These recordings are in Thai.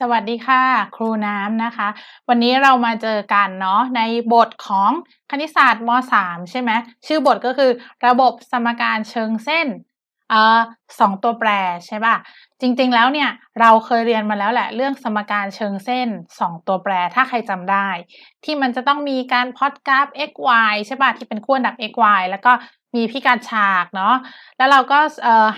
สวัสดีค่ะ ครูน้ำนะคะ วันนี้เรามาเจอกันเนาะในบทของคณิตศาสตร์ม .3 ใช่ไหมชื่อบทก็คือระบบสมการเชิงเส้นเอ่อสองตัวแปรใช่ป่ะ จริงๆแล้วเนี่ยเราเคยเรียนมาแล้วแหละเรื่องสมการเชิงเส้น 2 ตัวแปรถ้าใครจำได้ ที่มันจะต้องมีการพอตกราฟ x y ใช่ป่ะที่เป็นขั้วดับ x y แล้วก็ มีพิกัดฉากเนาะแล้วเราก็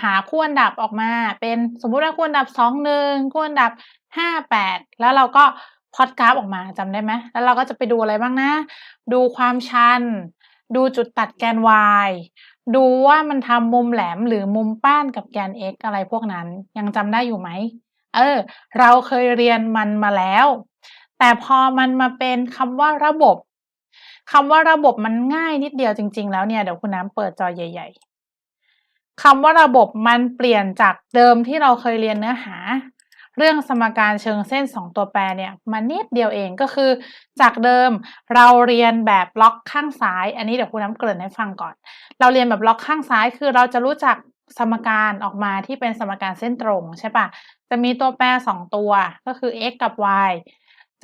หาขั้วอันดับออกมา เป็นสมมุติว่าขั้วอันดับ2 1ขั้วอันดับ5 8แปดแล้วเราก็พอตกราฟออกมาจำได้ไหมแล้วเราก็จะไปดูอะไรบ้างนะ ดูความชัน ดูจุดตัดแกน y ดูว่ามันทำมุมแหลมหรือมุมป้านกับแกน x อะไรพวกนั้น ยังจำได้อยู่ไหมเออ เราเคยเรียนมันมาแล้ว แต่พอมันมาเป็นคำว่าระบบ คำว่าระบบมันง่ายนิดเดียวจริง ๆ แล้วเนี่ยเดี๋ยวคุณน้ำเปิดจอใหญ่ ๆคำว่าระบบมันเปลี่ยนจากเดิมที่เราเคยเรียนเนื้อหา เรื่องสมการเชิงเส้น 2 ตัวแปรเนี่ยมานิดเดียวเองก็คือ จากเดิมเราเรียนแบบล็อกข้างซ้าย อันนี้เดี๋ยวคุณน้ำเกริ่นให้ฟังก่อน เราเรียนแบบล็อกข้างซ้ายคือเราจะรู้จักสมการออกมาที่เป็นสมการเส้นตรงใช่ปะจะมีตัวแปร 2 ตัวก็คือ x กับ y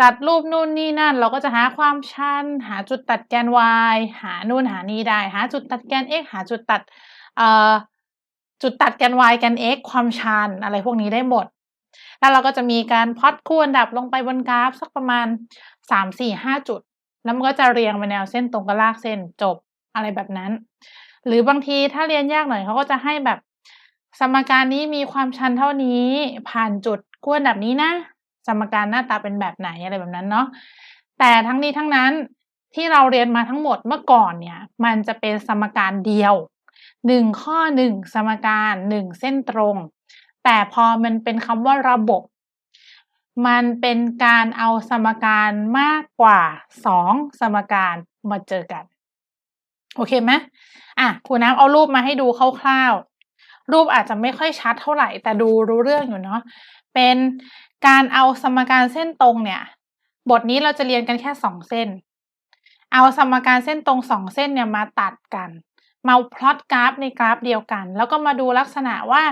จัดรูปนู่นนี่นั่น เราก็จะหาความชัน หาจุดตัดแกน y หานู่นหานี่ได้ หาจุดตัดแกน x หาจุดตัดเอ่อจุดตัดแกน y แกน x ความชันอะไรพวกนี้ได้หมด แล้วเราก็จะมีการพอตคู่อันดับลงไปบนกราฟ สักประมาณ 3 4 5 จุด แล้วมันก็จะเรียงเป็นแนวเส้นตรงกับลากเส้นจบอะไรแบบนั้น หรือบางทีถ้าเรียนยากหน่อยเขาก็จะให้แบบ สมการนี้มีความชันเท่านี้ผ่านจุดคู่อันดับนี้นะ สมการหน้าตาเป็นแบบไหนอะไรแบบนั้นเนาะแต่ทั้งนี้ทั้งนั้นที่เราเรียนมาทั้งหมดเมื่อก่อนเนี่ย มันจะเป็นสมการเดียวหนึ่งข้อหนึ่งสมการหนึ่งเส้นตรง แต่พอมันเป็นคำว่าระบบ มันเป็นการเอาสมการมากกว่าสองสมการมาเจอกัน โอเคไหมอะครูน้ำเอารูปมาให้ดูคร่าวๆรูปอาจจะไม่ค่อยชัดเท่าไหร่ แต่ดูรู้เรื่องอยู่เนาะเป็น การเอาสมการเส้นตรงเนี่ย บทนี้เราจะเรียนกันแค่สองเส้น เอาสมการเส้นตรงสองเส้นเนี่ยมาตัดกัน มาพลอตกราฟในกราฟเดียวกัน แล้วก็มาดูลักษณะว่า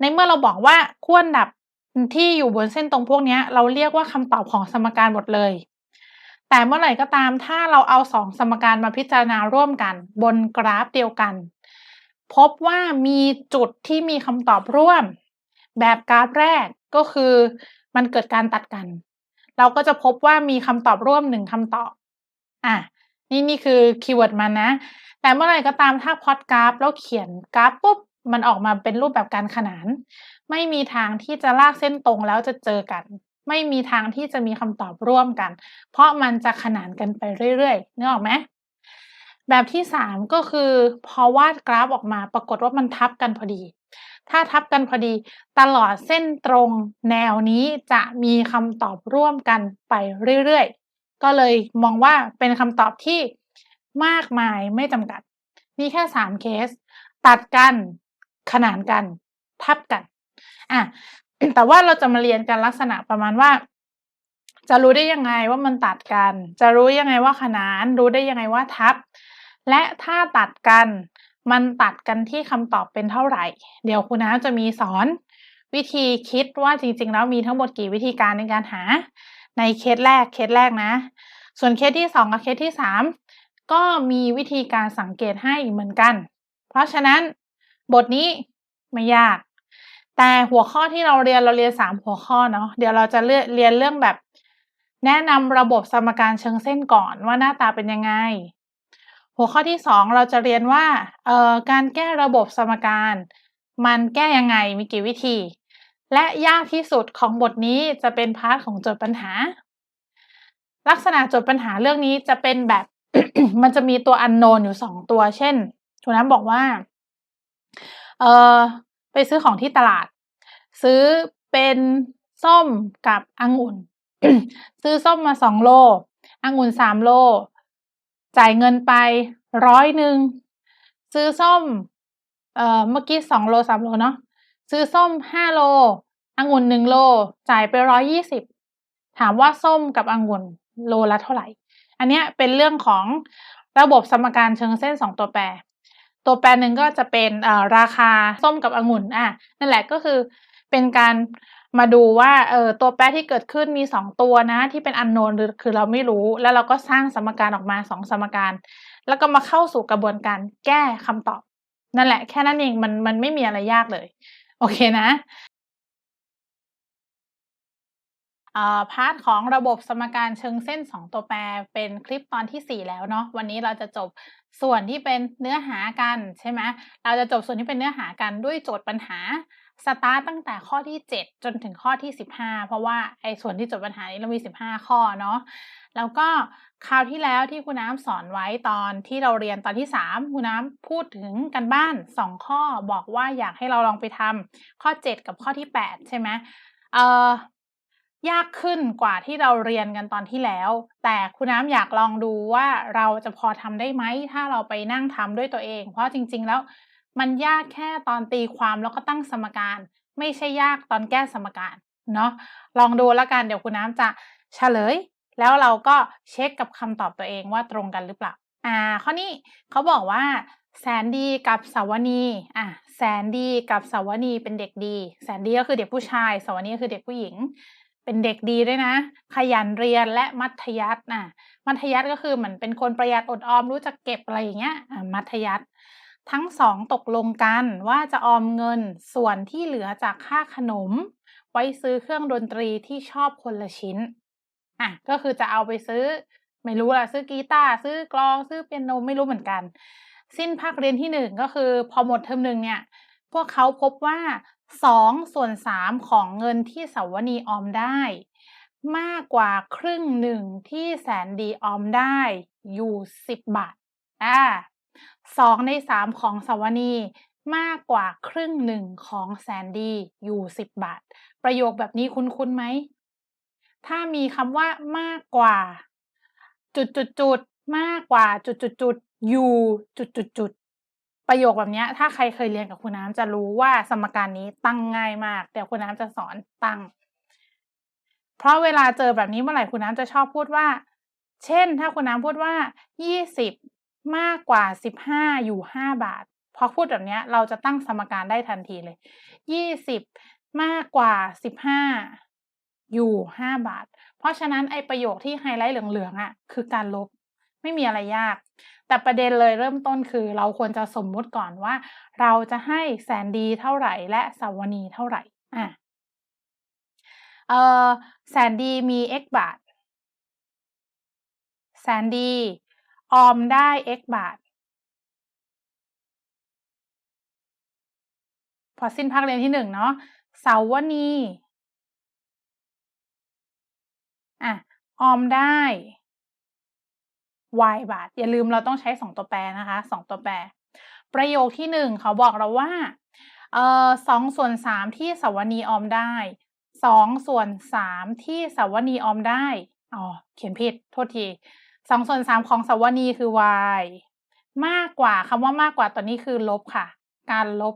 ในเมื่อเราบอกว่าขั้วอันดับที่อยู่บนเส้นตรงพวกนี้เราเรียกว่าคำตอบของสมการหมดเลย แต่เมื่อไหร่ก็ตามถ้าเราเอาสองสมการมาพิจารณาร่วมกัน บนกราฟเดียวกัน พบว่ามีจุดที่มีคำตอบร่วม แบบกราฟแรก ก็คือมันเกิดการตัดกัน เราก็จะพบว่ามีคำตอบร่วมหนึ่งคำตอบ อะ นี่นี่คือคีย์เวิร์ดมันนะ แต่เมื่อไหร่ก็ตามถ้าพอดกราฟแล้วเขียนกราฟปุ๊บ มันออกมาเป็นรูปแบบการขนาน ไม่มีทางที่จะลากเส้นตรงแล้วจะเจอกัน ไม่มีทางที่จะมีคำตอบร่วมกัน เพราะมันจะขนานกันไปเรื่อยๆนึกออกไหม แบบที่สามก็คือพอวาดกราฟออกมาปรากฏว่ามันทับกันพอดี ถ้าทับกันพอดี ตลอดเส้นตรงแนวนี้จะมีคำตอบร่วมกันไปเรื่อยๆ ก็เลยมองว่าเป็นคำตอบที่มากมายไม่จำกัดมีแค่สามเคส ตัดกัน ขนานกัน ทับกันอะแต่ว่าเราจะมาเรียนกันลักษณะประมาณว่า จะรู้ได้ยังไงว่ามันตัดกัน จะรู้ยังไงว่าขนาน รู้ได้ยังไงว่าทับ และถ้าตัดกันมันตัดกันที่คำตอบเป็นเท่าไหร่ เดี๋ยวคุณน้าจะมีสอนวิธีคิดว่าจริงๆ แล้วมีทั้งหมดกี่วิธีการในการหา ในเคสแรกเคสแรกนะ ส่วนเคสที่สองกับเคสที่สามก็มีวิธีการสังเกตให้เหมือนกัน เพราะฉะนั้นบทนี้ไม่ยาก แต่หัวข้อที่เราเรียนเราเรียนสามหัวข้อเนาะเดี๋ยวเราจะเรียนเรื่องแบบ แนะนำระบบสมการเชิงเส้นก่อนว่าหน้าตาเป็นยังไง หัวข้อที่สองเราจะเรียนว่าเอ่อการแก้ระบบสมการ มันแก้ยังไงมีกี่วิธี และยากที่สุดของบทนี้จะเป็นพาร์ทของโจทย์ปัญหา ลักษณะโจทย์ปัญหาเรื่องนี้จะเป็นแบบ มันจะมีตัวอันโนนอยู่สองตัว เช่นทุนน้ำบอกว่าเออไปซื้อของที่ตลาด ซื้อเป็นส้มกับองุ่น ซื้อส้มมาสองโลองุ่นสามโล จ่ายเงินไปร้อยหนึ่งซื้อส้ม เอ่อเมื่อกี้สองโลสามโลเนาะซื้อส้มห้าโลองุ่นหนึ่งโล จ่ายไปร้อยยี่สิบถามว่าส้มกับองุ่นโลละเท่าไหร่ อันเนี้ยเป็นเรื่องของระบบสมการเชิงเส้นสองตัวแปร ตัวแปรหนึ่งก็จะเป็นราคาส้มกับองุ่นอะนั่นแหละก็คือเป็นการ มาดูว่าเออตัวแปรที่เกิดขึ้นมี 2 ตัวนะที่เป็น unknown หรือคือเราไม่รู้ แล้วเราก็สร้างสมการออกมา 2 สมการ แล้วก็มาเข้าสู่กระบวนการแก้คำตอบ นั่นแหละแค่นั้นเองมันมันไม่มีอะไรยากเลย โอเคนะอ่าพาร์ตของระบบสมการเชิงเส้น 2 ตัวแปรเป็นคลิปตอนที่ 4 แล้วเนาะวันนี้เราจะจบส่วนที่เป็นเนื้อหากันใช่ไหมเราจะจบส่วนที่เป็นเนื้อหากันด้วยโจทย์ปัญหา สตาร์ตตั้งแต่ข้อที่ 7 จนถึงข้อที่ 15 เพราะว่าไอ้ส่วนที่จทย์ปัญหานี้เรามี 15 ข้อเนาะแล้วก็คราวที่แล้วที่ครูน้ำสอนไว้ตอนที่เราเรียนตอนที่ 3ครูน้ำพูดถึงการบ้าน 2 ข้อบอกว่าอยากให้เราลองไปทำข้อ 7 กับข้อที่ 8 ใช่ไหมเอ่อยากขึ้นกว่าที่เราเรียนกันตอนที่แล้ว แต่ครูน้ำอยากลองดูว่าเราจะพอทำได้ไหมถ้าเราไปนั่งทำด้วยตัวเอง เพราะจริง ๆ แล้ว มันยากแค่ตอนตีความแล้วก็ตั้งสมการ ไม่ใช่ยากตอนแก้สมการเนาะลองดูแล้วกันเดี๋ยวครูน้ำจะเฉลย แล้วเราก็เช็กกับคำตอบตัวเองว่าตรงกันหรือเปล่าอ่าข้อนี้เขาบอกว่า แสนดีกับสาวนีอ่าแสนดีกับสาวนีเป็นเด็กดี แสนดีก็คือเด็กผู้ชายสาวนีก็คือเด็กผู้หญิง เป็นเด็กดีด้วยนะ ขยันเรียนและมัธยัสถ์อ่ามัธยัสถ์ก็คือเหมือนเป็นคนประหยัดอดออมรู้จักเก็บอะไรอย่างเงี้ยอ่ามัธยัสถ์ ทั้ง2ตกลงกันว่าจะออมเงินส่วนที่เหลือจากค่าขนม ไว้ซื้อเครื่องดนตรีที่ชอบคนละชิ้นอ่าก็คือจะเอาไปซื้อ ไม่รู้ล่ะซื้อกีตาร์ซื้อกลองซื้อเปียโนไม่รู้เหมือนกัน สิ้นภาคเรียนที่1ก็คือพอหมดเทอม1เนี่ยพวกเขาพบว่า2ส่วน3ของเงินที่สาวนีออมได้ มากกว่าครึ่งหนึ่งที่แสนดีออมได้อยู่10บบาทอ่า 2 ใน 3 ของสวนีมากกว่าครึ่งหนึ่งของแสนดี้อยู่ 10 บาท ประโยคแบบนี้คุ้นๆไหม ถ้ามีคำว่ามากกว่า จุดๆๆมากกว่าจุดๆๆอยู่จุดๆๆประโยคแบบนี้ถ้าใครเคยเรียนกับครูน้ำจะรู้ว่าสมการนี้ตั้งง่ายมากเดี๋ยวครูน้ำจะสอนตั้ง เพราะเวลาเจอแบบนี้เมื่อไหร่ครูน้ำจะชอบพูดว่า เช่น ถ้าครูน้ำพูดว่า 20 มากกว่า 15 อยู่ 5 บาท พอพูดแบบนี้เราจะตั้งสมการได้ทันทีเลย 20 มากกว่า 15 อยู่ 5 บาท เพราะฉะนั้นไอประโยคที่ไฮไลต์เหลืองๆอะคือการลบไม่มีอะไรยาก แต่ประเด็นเลยเริ่มต้นคือเราควรจะสมมุติก่อนว่า เราจะให้แสนดีเท่าไหร่ และสาวนีเท่าไหรอาเออแสนดีมี x บาท แสนดี ออมได้ x บาท พอสิ้นภาคเรียนที่1เนาะเสาวนีอะออมได้ y บาท อย่าลืมเราต้องใช้2ตัวแปรนะคะ2ตัวแปร ประโยคที่1เขาบอกเราว่าเอ่อ2/3ที่สาวนีออมได้2/3ที่สาวนีออมได้อ๋อเขียนผิดโทษที 2/3ของสวนีคือ y มากกว่าคำว่ามากกว่าตัวนี้คือลบค่ะ การลบ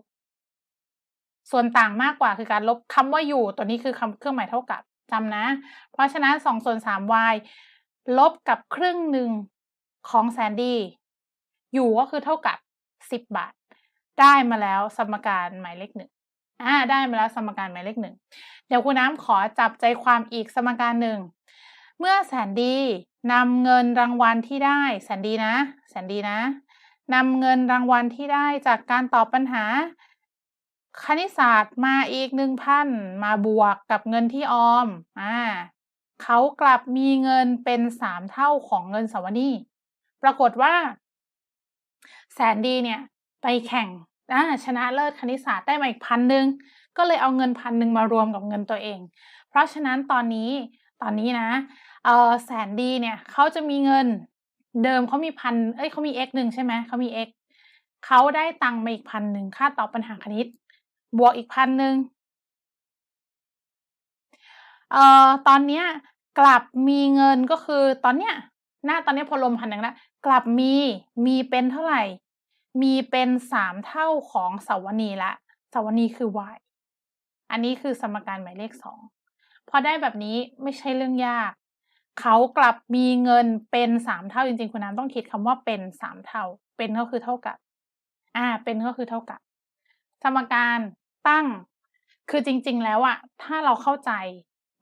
ส่วนต่างมากกว่าคือการลบคำว่าอยู่ตัวนี้คือคำเครื่องหมายเท่ากับจำนะ เพราะฉะนั้น2/3 y ลบกับครึ่งหนึ่งของแสนดี้อยู่ก็คือเท่ากับ10บบาท ได้มาแล้วสมการหมายเลข1อาได้มาแล้วสมการหมายเลข1เดี๋ยวครูน้ำขอจับใจความอีกสมการหนึ่ง เมื่อแสนดีนำเงินรางวัลที่ได้แสนดีนะแสนดีนะนำเงินรางวัลที่ได้จากการตอบปัญหา คณิตศาสตร์มาอีก1,000มาบวกกับเงินที่ออมอ่าเขากลับมีเงินเป็น3เท่าของเงินสวนีปรากฏว่า แสนดีเนี่ย ไปแข่งชนะเลิศคณิตศาสตร์ได้มาอีก1,000ก็เลยเอาเงิน1,000มารวมกับเงินตัวเอง เพราะฉะนั้นตอนนี้ ตอนนี้นะเออแสนดีเนี่ยเขาจะมีเงินเดิมเขามี1,000เอ๊ยเขามี x 1ใช่ไหมเขามี x เขาได้ตังค์มาอีก1,000ค่าตอบปัญหาคณิต บวกอีก1,000เอ่อตอนเนี้ยกลับมีเงินก็คือตอนเนี้ยณตอนนี้พอรวม1,000แล้วกลับมีมีเป็นเท่าไหร่ มีเป็น3เท่าของสวนีล้วสวนีคือ y อันนี้คือสมการหมายเลข2 พอได้แบบนี้ไม่ใช่เรื่องยาก เขากลับมีเงินเป็น3เท่าจริงๆ คุณน้ำต้องคิดคำว่าเป็น3เท่า เป็นก็คือเท่ากับ อ่า เป็นก็คือเท่ากับ สมการตั้ง คือจริง ๆ แล้วอะถ้าเราเข้าใจ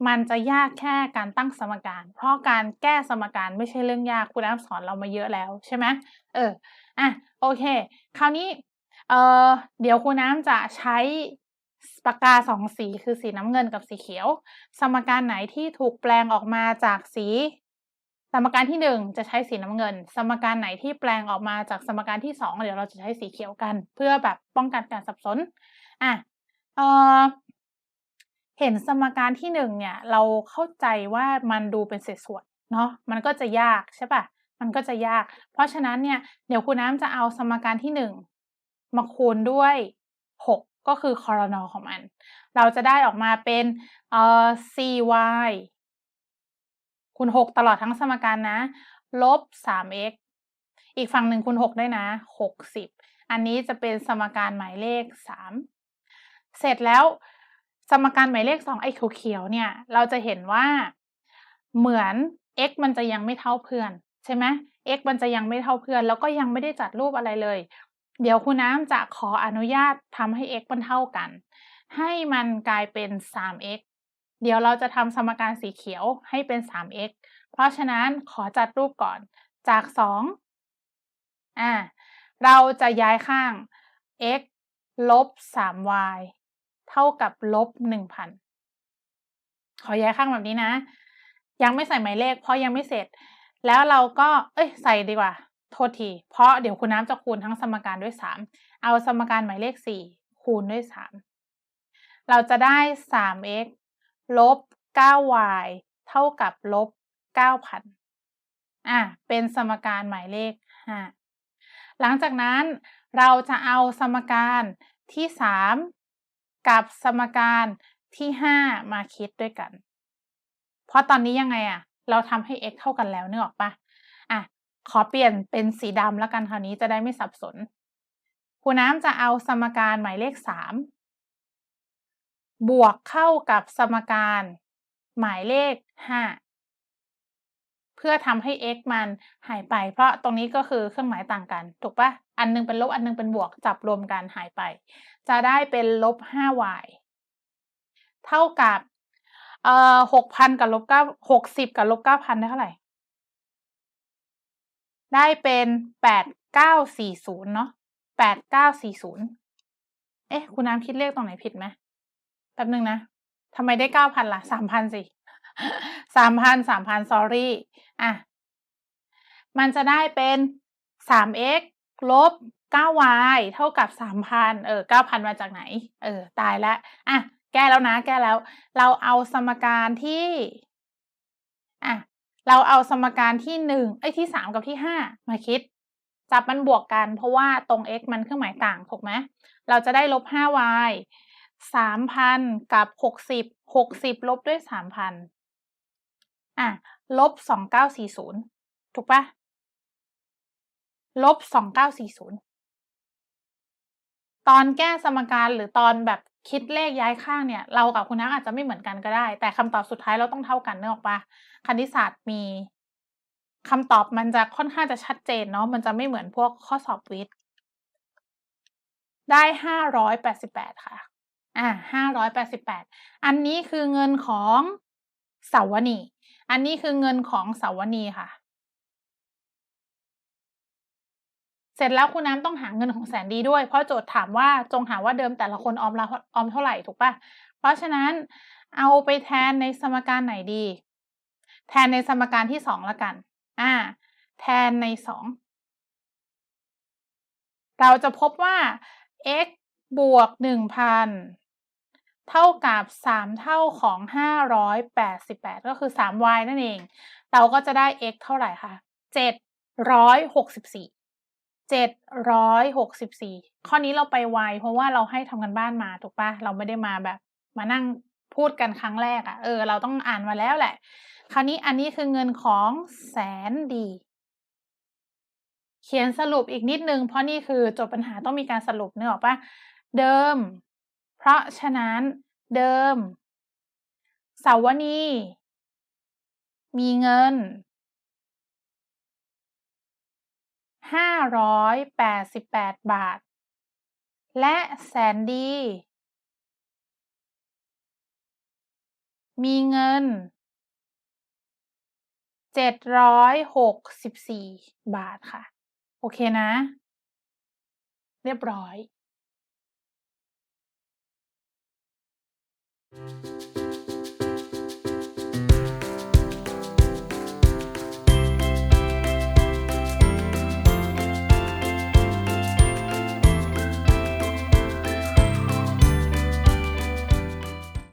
มันจะยากแค่การตั้งสมการ เพราะการแก้สมการไม่ใช่เรื่องยาก คุณน้ำสอนเรามาเยอะแล้วใช่ไหมเออ อะ โอเค คราวนี้ เออเดี๋ยวครูน้ำจะใช้ ปากกา2สีคือสีน้ำเงินกับสีเขียว สมการไหนที่ถูกแปลงออกมาจากสี สมการที่ 1 จะใช้สีน้ำเงิน สมการไหนที่แปลงออกมาจากสมการที่ 2 เดี๋ยวเราจะใช้สีเขียวกัน เพื่อแบบป้องกันการสับสนอะเอ่อเห็นสมการที่ 1 เนี่ย เราเข้าใจว่ามันดูเป็นเศษส่วนเนาะมันก็จะยากใช่ปล่า?มันก็จะยาก เพราะฉะนั้นเนี่ยเดี๋ยวครูน้ำจะเอาสมการที่ 1 มาคูณด้วย 6 ก็คือคอรนอ.ของมัน เราจะได้ออกมาเป็นเอ่อ 4y คูณ6ตลอดทั้งสมการนะ ลบ 3x อีกฝั่งหนึ่งคูณ6ได้นะ 60 อันนี้จะเป็นสมการหมายเลข 3 เสร็จแล้วสมการหมายเลข 2 ไอ้เขียวๆเนี่ย เราจะเห็นว่าเหมือน x มันจะยังไม่เท่าเพื่อน ใช่ไหม x มันจะยังไม่เท่าเพื่อน แล้วก็ยังไม่ได้จัดรูปอะไรเลย เดี๋ยวครูน้ำจะขออนุญาตทำให้ x มันเท่ากัน ให้มันกลายเป็น 3x เดี๋ยวเราจะทำสมการสีเขียวให้เป็น 3x เพราะฉะนั้นขอจัดรูปก่อนจาก 2 อ่า เราจะย้ายข้าง x ลบ 3y เท่ากับลบ 1,000 ขอย้ายข้างแบบนี้นะ ยังไม่ใส่หมายเลขเพราะยังไม่เสร็จ แล้วเราก็ เอ๊ยใส่ดีกว่า โทษที เพราะเดี๋ยวครูน้ำจะคูณทั้งสมการด้วย 3 เอาสมการหมายเลข 4 คูณด้วย 3 เราจะได้ 3x ลบ 9y เท่ากับลบ 9,000อาเป็นสมการหมายเลข 5 หลังจากนั้นเราจะเอาสมการที่ 3 กับสมการที่ 5 มาคิดด้วยกัน เพราะตอนนี้ยังไงอะเราทำให้ x เท่ากันแล้วนึกออกเปล่?ะ ขอเปลี่ยนเป็นสีดำแล้วกันคราวนี้จะได้ไม่สับสนครูน้ำจะเอาสมการหมายเลข3บวกเข้ากับสมการหมายเลข5เพื่อทำให้ x มันหายไป เพราะตรงนี้ก็คือเครื่องหมายต่างกัน ถูกปล่า?อันหนึ่งเป็นลบอันหนึ่งเป็นบวกจับรวมกันหายไป จะได้เป็นลบ 5y เท่ากับเอ่อ6,000 กับลบ9 60 กับลบ9,000 ได้เท่าไหร่? ได้เป็น8940เนาะ8940เอ๊ะครูน้ำคิดเลขตรงไหนผิดไหม?แป๊บหนึ่งนะทำไมได้9,000ล่ะ3,000สิ3,000 3,000 sorry อะ มันจะได้เป็นสาม x ลบ 9y เท่ากับ3,000เออ9,000มาจากไหน?เออ ตายแล้วอะแก้แล้วนะ แก้แล้ว เราเอาสมการที่ อะ เราเอาสมการที่1เอ๊ยที่3กับที่5มาคิด จับมันบวกกัน เพราะว่าตรง x มันเครื่องหมายต่างถูกไหมเราจะได้ลบ 5y 3,000กับ60 60ลบด้วย3,000อะลบ2940ถูกเปล่า?ลบ2940ตอนแก้สมการหรือตอนแบบคิดเลขย้ายข้างเนี่ย เรากับคุณน้ำอาจจะไม่เหมือนกันก็ได้ แต่คำตอบสุดท้ายเราต้องเท่ากันเนออกเปล่า? คณิตศาสตร์มีคำตอบมันจะค่อนข้างจะชัดเจนเนาะมันจะไม่เหมือนพวกข้อสอบวิทย์ได้588ค่ะ อ่า588อันนี้คือเงินของสาวนีอันนี้คือเงินของสาวนีค่ะ เสร็จแล้วครูน้ำต้องหาเงินของแสนดีด้วย เพราะโจทย์ถามว่าจงหาว่าเดิมแต่ละคนออมละออมเท่าไหร่ถูกปล่า?เพราะฉะนั้นเอาไปแทนในสมการไหนดี? แทนในสมการที่2แล้วกัน อ่า แทนใน2เราจะพบว่า x บวก 1,000 เท่ากับ 3 เท่าของ 588 ก็คือ 3y นั่นเอง เราก็จะได้ x เท่าไหร่คะ?764 764 ข้อนี้เราไปไวเพราะว่าเราให้ทำการบ้านมาถูกปล่า?เราไม่ได้มาแบบ มานั่งพูดกันครั้งแรกอะ เออ เราต้องอ่านมาแล้วแหละ คราวนี้อันนี้คือเงินของแสนดี เขียนสรุปอีกนิดนึง เพราะนี่คือจทย์ปัญหาต้องมีการสรุปเนึกออกปล่า?เดิม เพราะฉะนั้นเดิมเสาวนีมีเงิน588บาท และแสนดี มีเงิน 764 บาทค่ะ โอเคนะ เรียบร้อย